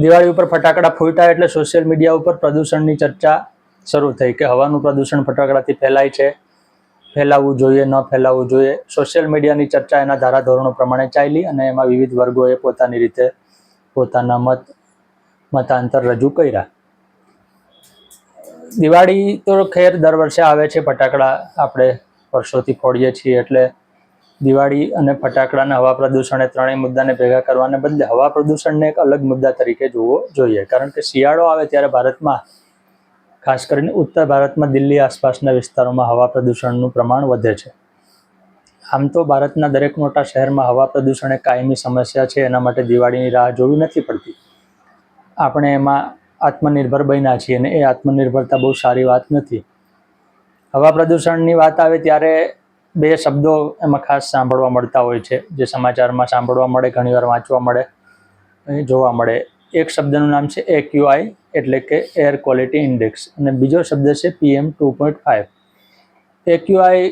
દિવાળી ઉપર ફટાકડા ફૂટ્યા એટલે સોશિયલ મીડિયા ઉપર પ્રદૂષણની ચર્ચા શરૂ થઈ કે હવાનું પ્રદૂષણ ફટાકડાથી ફેલાય છે. ફેલાવવું જોઈએ, ન ફેલાવવું જોઈએ. સોશિયલ મીડિયાની ચર્ચા એના ધારાધોરણો પ્રમાણે ચાલી અને એમાં વિવિધ વર્ગોએ પોતાની રીતે પોતાના મત, મતાંતર રજૂ કર્યા. દિવાળી તો ખેર દર વર્ષે આવે છે, ફટાકડા આપણે વર્ષોથી ફોડીએ છીએ એટલે દિવાળી અને ફટાકડાના હવા પ્રદૂષણ એ ત્રણેય મુદ્દાને ભેગા કરવાને બદલે હવા પ્રદૂષણને એક અલગ મુદ્દા તરીકે જોવો જોઈએ. કારણ કે શિયાળો આવે ત્યારે ભારતમાં, ખાસ કરીને ઉત્તર ભારતમાં, દિલ્હી આસપાસના વિસ્તારોમાં હવા પ્રદૂષણનું પ્રમાણ વધે છે. આમ તો ભારતના દરેક મોટા શહેરમાં હવા પ્રદૂષણ એ કાયમી સમસ્યા છે, એના માટે દિવાળીની રાહ જોવી નથી પડતી. આપણે એમાં આત્મનિર્ભર બન્યા છીએ અને એ આત્મનિર્ભરતા બહુ સારી વાત નથી. હવા પ્રદૂષણની વાત આવે ત્યારે બે શબ્દો એમાં ખાસ સાંભળવા મળતા હોય છે. જે સમાચારમાં સાંભળવા મળે, ઘણીવાર વાંચવા મળે જોવા મળે. એક શબ્દનું નામ છે એક્યુઆઈ એટલે કે એર ક્વોલિટી ઇન્ડેક્સ અને બીજો શબ્દ છે PM two point five AQI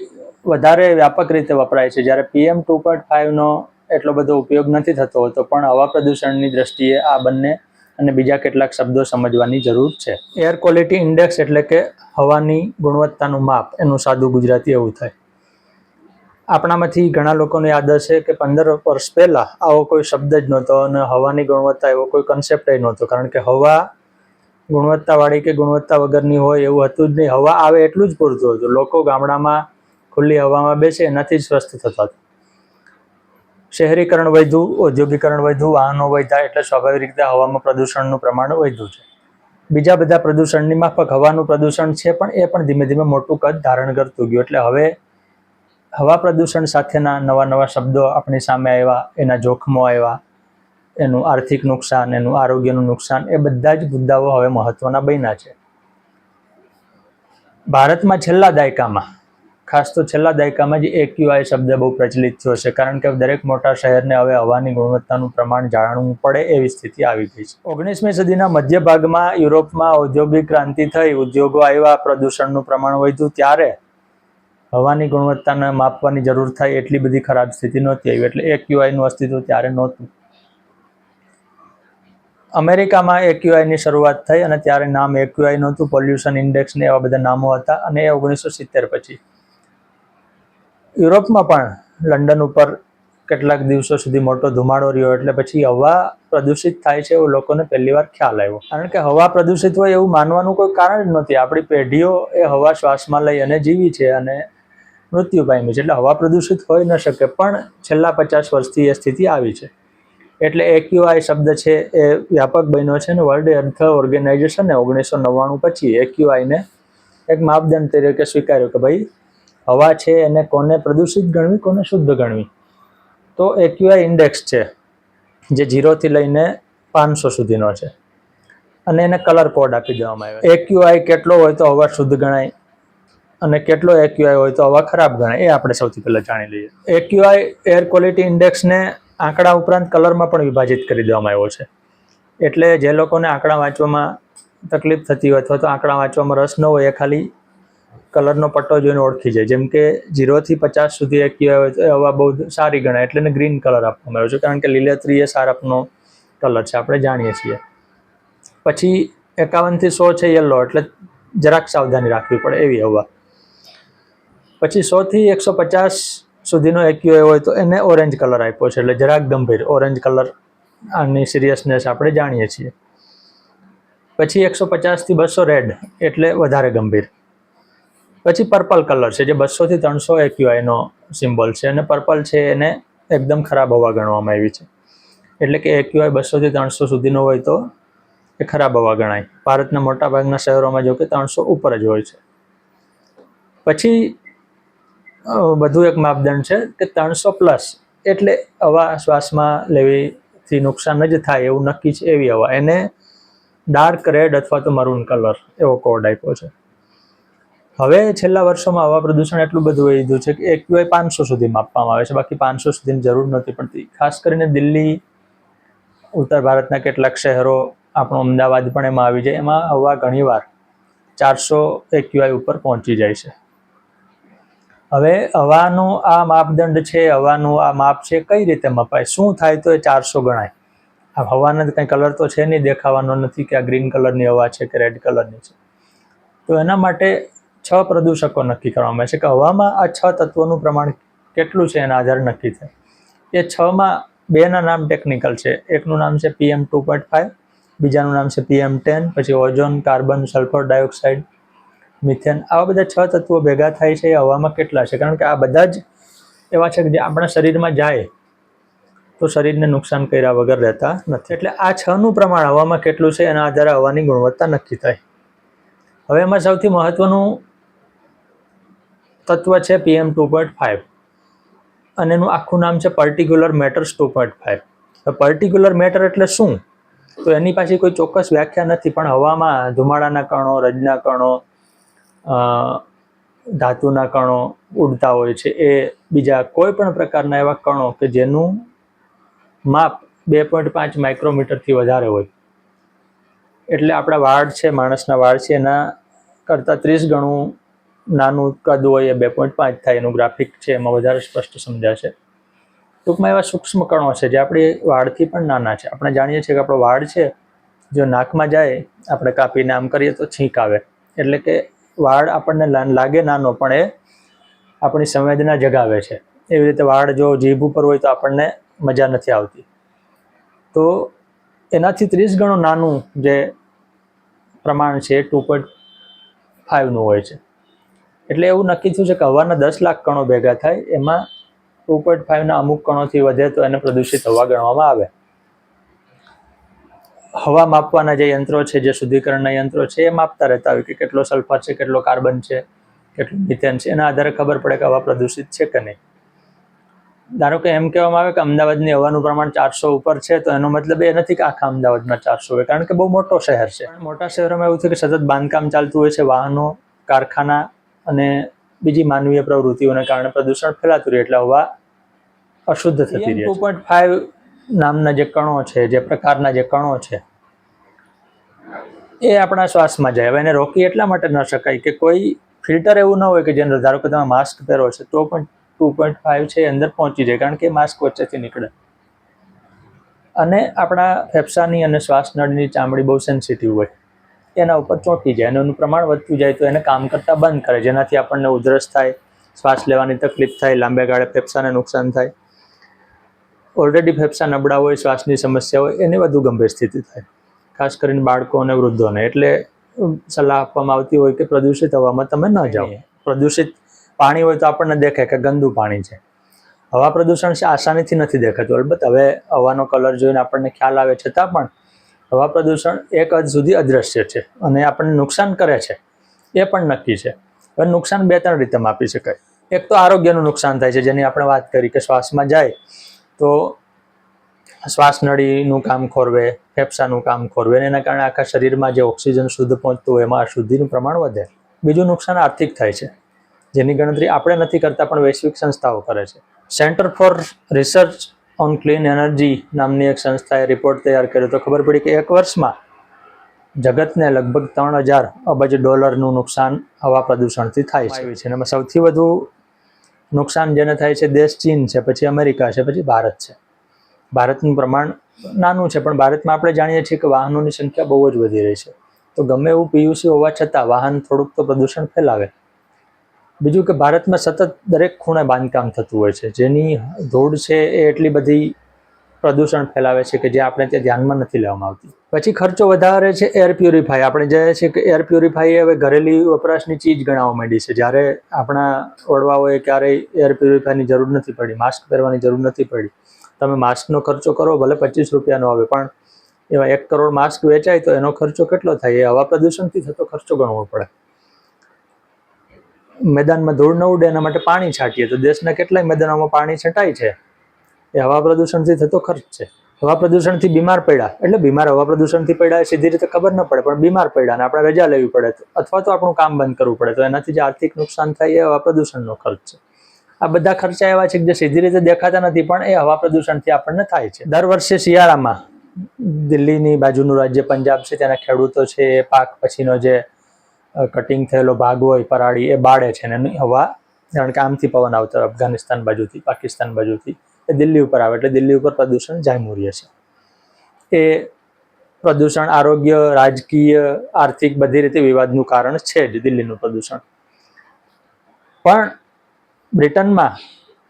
વધારે વ્યાપક રીતે વપરાય છે. જ્યારે પીએમ ટુ પોઈન્ટ ફાઇવનો એટલો બધો ઉપયોગ નથી થતો હોતો, પણ હવા પ્રદૂષણની દ્રષ્ટિએ આ બંને અને બીજા કેટલાક શબ્દો સમજવાની જરૂર છે. એર ક્વોલિટી ઇન્ડેક્સ એટલે કે હવાની ગુણવત્તાનું માપ. એનું સાદું ગુજરાતી એવું થાય. આપણામાંથી ઘણા લોકોને યાદ હશે કે પંદર વર્ષ પહેલાં આવો કોઈ શબ્દ જ નહોતો અને હવાની ગુણવત્તા એવો કોઈ કન્સેપ્ટ નહોતો. કારણ કે હવા ગુણવત્તાવાળી કે ગુણવત્તા વગરની હોય એવું હતું જ નહીં. હવા આવે એટલું જ પૂરતું હતું. લોકો ગામડામાં ખુલ્લી હવામાં બેસે, એનાથી જ સ્વસ્થ થતા હતા. શહેરીકરણ વધ્યું, ઔદ્યોગિકરણ વધ્યું, વાહનો વધ્યા એટલે સ્વાભાવિક રીતે હવામાં પ્રદૂષણનું પ્રમાણ વધ્યું છે. બીજા બધા પ્રદૂષણની માફક હવાનું પ્રદૂષણ છે પણ એ પણ ધીમે ધીમે મોટું કદ ધારણ કરતું ગયું. એટલે હવે હવા પ્રદૂષણ સાથેના નવા નવા શબ્દો આપણી સામે આવ્યા, એના જોખમો આવ્યા, એનું આર્થિક નુકસાન, એનું આરોગ્યનું નુકસાન, એ બધા જ મુદ્દાઓ હવે મહત્વના બન્યા છે. ભારતમાં છેલ્લા દાયકામાં, ખાસ તો છેલ્લા દાયકામાં જ એક્યુઆઈ શબ્દ બહુ પ્રચલિત થયો છે, કારણ કે દરેક મોટા શહેરને હવે હવાની ગુણવત્તાનું પ્રમાણ જાણવું પડે એવી સ્થિતિ આવી ગઈ છે. ઓગણીસમી સદીના મધ્ય ભાગમાં યુરોપમાં ઔદ્યોગિક ક્રાંતિ થઈ, ઉદ્યોગો આવ્યા, પ્રદૂષણનું પ્રમાણ વધ્યું, ત્યારે હવાની ગુણવત્તાને માપવાની જરૂર થાય એટલી બધી ખરાબ સ્થિતિ નહોતી આવી. એટલે એક્યુઆઈનું અસ્તિત્વ ત્યારે નહોતું. અમેરિકામાં એક્યુઆઈની શરૂઆત થઈ અને ત્યારે નામ એક્યુઆઈ નહોતું. પોલ્યુશન ઇન્ડેક્સ ને એવા બધા નામો હતા અને એ ઓગણીસો સિત્તેર પછી. યુરોપમાં પણ લંડન ઉપર કેટલાક દિવસો સુધી મોટો ધુમાડો રહ્યો એટલે પછી હવા પ્રદૂષિત થાય છે એવું લોકોને પહેલી વાર ખ્યાલ આવ્યો. કારણ કે હવા પ્રદૂષિત હોય એવું માનવાનું કોઈ કારણ જ નહોતી. આપણી પેઢીઓ એ હવા શ્વાસમાં લઈ અને જીવી છે અને મૃત્યુ પામી છે. એટલે હવા પ્રદૂષિત હોઈ ન શકે, પણ છેલ્લા પચાસ વર્ષથી એ સ્થિતિ આવી છે. એટલે એક્યુઆઈ શબ્દ છે એ વ્યાપક બન્યો છે અને વર્લ્ડ હેલ્થ ઓર્ગેનાઇઝેશને ઓગણીસો નવ્વાણું પછી એક્યુઆઈને એક માપદંડ તરીકે સ્વીકાર્યો કે ભાઈ, હવા છે એને કોને પ્રદૂષિત ગણવી, કોને શુદ્ધ ગણવી? તો એક્યુઆઈ ઇન્ડેક્સ છે, જે જીરોથી લઈને પાંચસો સુધીનો છે. અને એને કલર કોડ આપી દેવામાં આવ્યો એક્યુઆઈ કેટલો હોય તો હવા શુદ્ધ ગણાય. અને કેટલો એક્યુઆઈ હોય તો હવા ખરાબ ગણાય, એ આપણે સૌથી પહેલાં જાણી લઈએ. એક્યુઆઈ એર ક્વોલિટી ઇન્ડેક્સને આંકડા ઉપરાંત કલરમાં પણ વિભાજિત કરી દેવામાં આવ્યો છે. એટલે જે લોકોને આંકડા વાંચવામાં તકલીફ થતી હોય અથવા તો આંકડા વાંચવામાં રસ ન હોય, એ ખાલી કલરનો પટ્ટો જોઈને ઓળખી જાય. જેમ કે જીરોથી પચાસ સુધી એક્યુઆઈ હોય તો હવા બહુ સારી ગણાય, એટલે એને ગ્રીન કલર આપવામાં આવ્યો છે. કારણ કે લીલેત્રી એ સારપનો કલર છે, આપણે જાણીએ છીએ. પછી એકાવનથી સો છે યલો એટલે જરાક સાવધાની રાખવી પડે એવી હવા. પછી સોથી એકસો પચાસ સુધીનો એક્યુઆઈ હોય તો એને ઓરેન્જ કલર આપ્યો છે એટલે જરાક ગંભીર, ઓરેન્જ કલર આની સિરિયસનેસ આપણે જાણીએ છીએ. પછી એકસો પચાસથી બસો રેડ એટલે વધારે ગંભીર. પછી પર્પલ કલર છે, જે બસોથી ત્રણસો એક્યુઆઈનો સિમ્બોલ છે અને પર્પલ છે એને એકદમ ખરાબ હવા ગણવામાં આવી છે. એટલે કે એક્યુઆઈ બસોથી ત્રણસો સુધીનો હોય તો એ ખરાબ હવા ગણાય. ભારતના મોટાભાગના શહેરોમાં જો કે ત્રણસો ઉપર જ હોય છે. પછી વધુ એક માપદંડ છે કે ત્રણસો પ્લસ એટલે હવા શ્વાસમાં લેવીથી નુકસાન જ થાય એવું નક્કી છે એવી હવા. એને ડાર્ક રેડ અથવા તો મરૂન કલર એવો કોડ આપ્યો છે. હવે છેલ્લા વર્ષોમાં હવા પ્રદૂષણ એટલું બધું વધી દીધું છે કે એક્યુઆઈ પાંચસો સુધી માપવામાં આવે છે. બાકી પાંચસો સુધીની જરૂર નથી પડતી. ખાસ કરીને દિલ્હી, ઉત્તર ભારતના કેટલાક શહેરો આપણો અમદાવાદ પણ એમાં આવી જાય. એમાં હવા ઘણીવાર ચારસો એક્યુઆઈ ઉપર પહોંચી જાય છે. હવે હવાનું આ માપદંડ છે, હવાનું આ માપ છે, કઈ રીતે મપાય? શું થાય તો એ ચારસો ગણાય. આ હવાના કંઈ કલર તો છે નહીં, દેખાવાનો નથી કે આ ગ્રીન કલરની હવા છે કે રેડ કલરની છે. તો એના માટે છ પ્રદૂષકો નક્કી કરવામાં આવે છે કે હવામાં આ છ તત્વોનું પ્રમાણ કેટલું છે એના આધારે નક્કી થાય. એ છમાં બેના નામ ટેકનિકલ છે. એકનું નામ છે પીએમ ટુ પોઈન્ટ ફાઇવ બીજાનું નામ છે પીએમ ટેન પછી ozone carbon sulphur dioxide methane, આવા બધા છ તત્વો ભેગા થાય છે, એ હવામાં કેટલા છે? કારણ કે આ બધા જ એવા છે કે જે આપણા શરીરમાં જાય, તો શરીરને નુકસાન કર્યા વગર રહેતા નથી. એટલે આ છનું પ્રમાણ હવામાં કેટલું છે, એના આધારે હવાની ગુણવત્તા નક્કી થાય. હવે એમાં સૌથી મહત્વનું તત્વ છે પીએમ ટુ પોઈન્ટ ફાઇવ અને એનું આખું નામ છે particular matters two point five particular matter એટલે શું? તો એની પાછી કોઈ ચોક્કસ વ્યાખ્યા નથી, પણ હવામાં ધુમાડાના કણો, રજના કણો ધાતુના કણો ઉડતા હોય છે. એ બીજા કોઈ પણ પ્રકારના એવા કણો કે જેનું માપ બે પોઈન્ટ પાંચ માઇક્રોમીટરથી વધારે હોય. એટલે આપણા વાળ છે, માણસના વાળ છે, એના કરતાં ત્રીસ ગણું નાનું કદ હોય એ બે પોઈન્ટ પાંચ થાય એનું ગ્રાફિક છે, એમાં વધારે સ્પષ્ટ સમજાશે. ટૂંકમાં એવા સૂક્ષ્મ કણો છે જે આપણી વાળથી પણ નાના છે. આપણે જાણીએ છીએ કે આપણો વાળ છે, જો નાકમાં જાય, આપણે કાપીને આમ કરીએ તો છીંક આવે. એટલે કે વાળ આપણને લાગે નાનો, પણ એ આપણી સંવેદના જગાવે છે. એવી રીતે વાળ જો જીભ ઉપર હોય તો આપણને મજા નથી આવતી. તો એનાથી ત્રીસ ગણું નાનું જે પ્રમાણ છે ટુ પોઈન્ટ ફાઇવનું હોય છે. એટલે એવું નક્કી થયું છે કે હવાના દસ લાખ કણો ભેગા થાય, એમાં ટુ પોઈન્ટ ફાઇવના અમુક કણોથી વધે તો એને પ્રદૂષિત હવા ગણવામાં આવે. હવા માપવાના જે યંત્રો છે, જે શુદ્ધિકરણના યંત્રો છે, એ માપતા રહેતા હોય કે કેટલો સલ્ફર છે, કેટલો કાર્બન છે, કેટલું મિથેન છે, એના આધારે ખબર પડે કે હવા પ્રદૂષિત છે કે નહીં. ધારો કે એમ કહેવામાં આવે કે અમદાવાદની હવાનું પ્રમાણ ચારસો ઉપર છે, તો એનો મતલબ એ નથી કે આખા અમદાવાદમાં ચારસો હોય, કારણ કે બહુ મોટો શહેર છે. મોટા શહેરોમાં એવું છે કે સતત બાંધકામ ચાલતું હોય છે, વાહનો, કારખાના અને બીજી માનવીય પ્રવૃત્તિઓને કારણે પ્રદૂષણ ફેલાતું રહે, એટલે હવા અશુદ્ધ થતી રહે ટુ પોઈન્ટ ફાઇવ નામના જે કણો છે, જે પ્રકારના જે કણો છે, એ આપણા શ્વાસમાં જાય. હવે એને રોકી એટલા માટે ન શકાય કે કોઈ ફિલ્ટર એવું ન હોય કે જેને ધારો કે તમે માસ્ક પહેરો છે, તો પણ ટુ પોઈન્ટ ફાઇવ છે અંદર પહોંચી જાય, કારણ કે માસ્ક વચ્ચેથી નીકળે. અને આપણા ફેફસાની અને શ્વાસનળીની ચામડી બહુ સેન્સિટિવ હોય. એના ઉપર ચોંટી જાય અને એનું પ્રમાણ વધતું જાય તો એને કામ કરતાં બંધ કરે, જેનાથી આપણને ઉધરસ થાય, શ્વાસ લેવાની તકલીફ થાય, લાંબે ગાળે ફેફસાને નુકસાન થાય. ઓલરેડી ફેફસા નબળા હોય શ્વાસની સમસ્યા હોય એની વધુ ગંભીર સ્થિતિ થાય. ખાસ કરીને બાળકો અને વૃદ્ધોને. એટલે સલાહ આપવામાં આવતી હોય કે પ્રદૂષિત હવામાં તમે ન જાઓ. પ્રદૂષિત પાણી હોય તો આપણને દેખાય કે ગંદુ પાણી છે. હવા પ્રદૂષણ છે આસાનીથી નથી દેખાતું. અલબત્ત હવે હવાનો કલર જોઈને આપણને ખ્યાલ આવે છતાં પણ હવા પ્રદૂષણ એક હદ સુધી અદ્રશ્ય છે અને આપણને નુકસાન કરે છે. એ પણ નક્કી છે. હવે નુકસાન બે ત્રણ રીતે માપી શકાય. એક તો આરોગ્યનું નુકસાન થાય છે જેની આપણે વાત કરી કે શ્વાસમાં જાય તો શ્વાસનળીનું કામ ખોરવે ફેફસાનું કામ ખોરવે અને એના કારણે આખા શરીરમાં જે ઓક્સિજન શુદ્ધ પહોંચતું હોય એમાં અશુદ્ધિનું પ્રમાણ વધે. બીજું નુકસાન આર્થિક થાય છે. જેની ગણતરી આપણે નથી કરતા પણ વૈશ્વિક સંસ્થાઓ કરે છે. Centre for research on clean energy નામની એક સંસ્થાએ રિપોર્ટ તૈયાર કર્યો તો ખબર પડી કે એક વર્ષમાં જગતને લગભગ ત્રણ હજાર અબજ ડોલરનું નુકસાન હવા પ્રદૂષણથી થાય છે. એમાં સૌથી વધુ નુકસાન જેને થાય છે, દેશ ચીન છે, પછી અમેરિકા છે, પછી ભારત છે. ભારતનું પ્રમાણ નાનું છે, પણ ભારતમાં આપણે જાણીએ છીએ કે વાહનોની સંખ્યા બહુ જ વધી રહી છે. તો ગમે એવું પીયુસી હોવા છતાં વાહન થોડુંક તો પ્રદૂષણ ફેલાવે. બીજું કે ભારતમાં સતત દરેક ખૂણે બાંધકામ થતું હોય છે. જેની ધૂળ છે એ એટલી બધી પ્રદૂષણ ફેલાવે છે કે જે આપણે ત્યાં ધ્યાનમાં નથી લેવામાં આવતી. પછી ખર્ચો વધારે છે એર પ્યુરિફાય આપણે જે છે કે એર પ્યુરિફાય હવે ઘરેલી વપરાશની ચીજ ગણાવવા માંડી છે. જ્યારે આપણા ઓળવાઓએ ક્યારેય એર પ્યુરિફાયની જરૂર નથી પડી માસ્ક પહેરવાની જરૂર નથી પડી. તમે માસ્કનો ખર્ચો કરો, ભલે પચીસ રૂપિયાનો આવે, પણ એવા એક કરોડ માસ્ક વેચાય તો એનો ખર્ચો કેટલો થાય? એ હવા પ્રદૂષણથી થતો ખર્ચો ગણવો પડે. મેદાનમાં ધૂળ ન ઉડે એના માટે પાણી છાંટીએ. તો દેશના કેટલાય મેદાનોમાં પાણી છટાય છે? એ હવા પ્રદૂષણથી થતો ખર્ચ છે. હવા પ્રદૂષણથી બીમાર પડ્યા, એટલે બીમાર હવા પ્રદૂષણથી પડ્યા એ સીધી રીતે ખબર ન પડે, પણ બીમાર પડ્યા અને આપણે રજા લેવી પડે અથવા તો આપણું કામ બંધ કરવું પડે તો, એનાથી જે આર્થિક નુકસાન થાય એ હવા પ્રદૂષણનો ખર્ચ છે. આ બધા ખર્ચા એવા છે કે જે સીધી રીતે દેખાતા નથી, પણ એ હવા પ્રદૂષણથી આપણને થાય છે. દર વર્ષે શિયાળામાં દિલ્હીની બાજુનું રાજ્ય પંજાબ છે, ત્યાંના ખેડૂતો છે, એ પાક પછીનો જે કટિંગ થયેલો ભાગ હોય, પરાળી એ બાળે છે અને હવા, કારણ કે આમથી પવન આવતો અફઘાનિસ્તાન બાજુથી, પાકિસ્તાન બાજુથી દિલ્હી ઉપર આવે એટલે દિલ્હી ઉપર પ્રદૂષણ રહે છે. એ પ્રદૂષણ આરોગ્ય, રાજકીય, આર્થિક બધી રીતે વિવાદનું કારણ છે જ દિલ્હીનું પ્રદૂષણ. પણ બ્રિટનમાં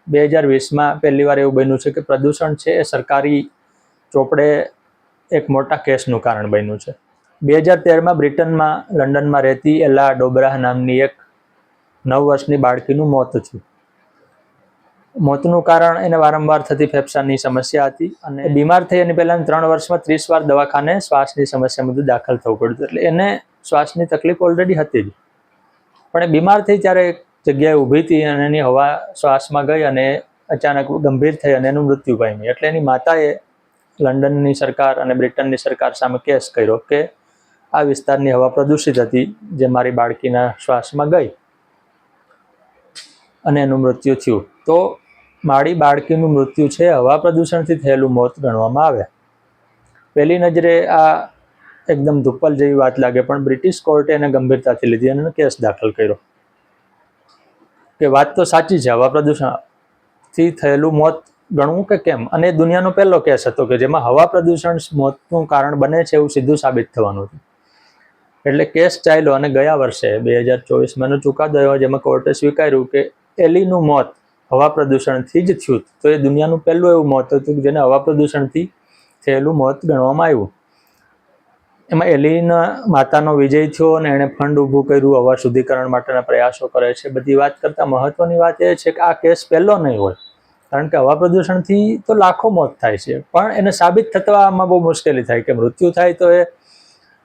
બે હજાર વીસમાં પહેલી વાર એવું બન્યું છે કે પ્રદૂષણ છે એ સરકારી ચોપડે એક મોટા કેસનું કારણ બન્યું છે. બે હજાર તેરમાં બ્રિટનમાં, લંડનમાં રહેતી એલા ડોબરાહ નામની એક નવ વર્ષની બાળકીનું મોત થયું. મોતનું કારણ એને વારંવાર થતી ફેફસાની સમસ્યા હતી અને બીમાર થઈ અને પહેલા ત્રણ વર્ષમાં ત્રીસ વાર દવાખાને શ્વાસની સમસ્યા બધું દાખલ થવું પડતું એટલે એને શ્વાસની તકલીફ ઓલરેડી હતી જ. પણ એ બીમાર થઈ ત્યારે એક જગ્યાએ ઊભી હતી અને એની હવા શ્વાસમાં ગઈ અને અચાનક ગંભીર થઈ અને એનું મૃત્યુ પામ્યું. એટલે એની માતાએ લંડનની સરકાર અને બ્રિટનની સરકાર સામે કેસ કર્યો કે આ વિસ્તારની હવા પ્રદૂષિત હતી જે મારી બાળકીના શ્વાસમાં ગઈ અને એનું મૃત્યુ થયું. તો મારી બાળકીનું મૃત્યુ છે, હવા પ્રદૂષણથી થયેલું મોત ગણવામાં આવે. પહેલી નજરે આ એકદમ ધુપ્પલ જેવી વાત લાગે, પણ બ્રિટિશ કોર્ટે એને ગંભીરતાથી લીધી અને કેસ દાખલ કર્યો. કે વાત તો સાચી છે, હવા પ્રદૂષણથી થયેલું મોત ગણવું કે કેમ? અને દુનિયાનો પહેલો કેસ હતો કે જેમાં હવા પ્રદૂષણ મોતનું કારણ બને છે એવું સીધું સાબિત થવાનું હતું. એટલે કેસ ચાલ્યો અને ગયા વર્ષે, બે હજાર ચોવીસમાં એનો ચુકાદો આવ્યો જેમાં કોર્ટે સ્વીકાર્યું કે એલીનું મોત હવા પ્રદૂષણથી જ થયું. તો એ દુનિયાનું પહેલું એવું મોત હતું જેને હવા પ્રદૂષણથી થયેલું મોત ગણવામાં આવ્યું. એમાં એલીના માતાનો વિજય થયો અને એણે ફંડ ઊભું કર્યું હવા શુદ્ધિકરણ માટેના પ્રયાસો કરે છે. બધી વાત કરતાં મહત્વની વાત એ છે કે આ કેસ પહેલો નહીં હોય. કારણ કે હવા પ્રદૂષણથી તો લાખો મોત થાય છે. પણ એને સાબિત થવામાં બહુ મુશ્કેલી થાય કે મૃત્યુ થાય તો એ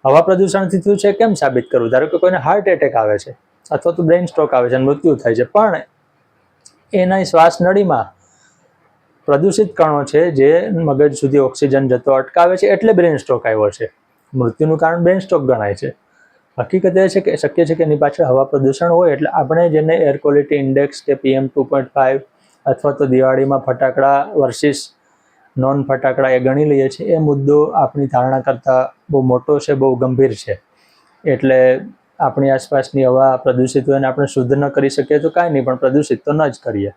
હવા પ્રદૂષણથી થયું છે, કેમ સાબિત કરવું? ધારો કે કોઈને હાર્ટ એટેક આવે છે અથવા તો બ્રેઇન સ્ટ્રોક આવે છે મૃત્યુ થાય છે. પણ એના શ્વાસનળીમાં પ્રદૂષિત કણો છે જે મગજ સુધી ઓક્સિજન જતો અટકાવે છે એટલે બ્રેઇન સ્ટ્રોક આવ્યો છે. મૃત્યુનું કારણ બ્રેઇન સ્ટ્રોક ગણાય છે. હકીકત એ છે કે શક્ય છે કે એની પાછળ હવા પ્રદૂષણ હોય એટલે આપણે જેને એર ક્વોલિટી ઇન્ડેક્સ કે પીએમ ટુ પોઈન્ટ ફાઇવ અથવા તો દિવાળીમાં ફટાકડા વર્સિસ નોન ફટાકડા એ ગણી લઈએ છીએ, એ મુદ્દો આપણી ધારણા કરતાં બહુ મોટો છે, બહુ ગંભીર છે. એટલે આપણી આસપાસની હવા પ્રદૂષિત હોય અને આપણે શુદ્ધ ન કરી શકીએ તો કાંઈ નહીં, પણ પ્રદૂષિત તો ન જ કરીએ.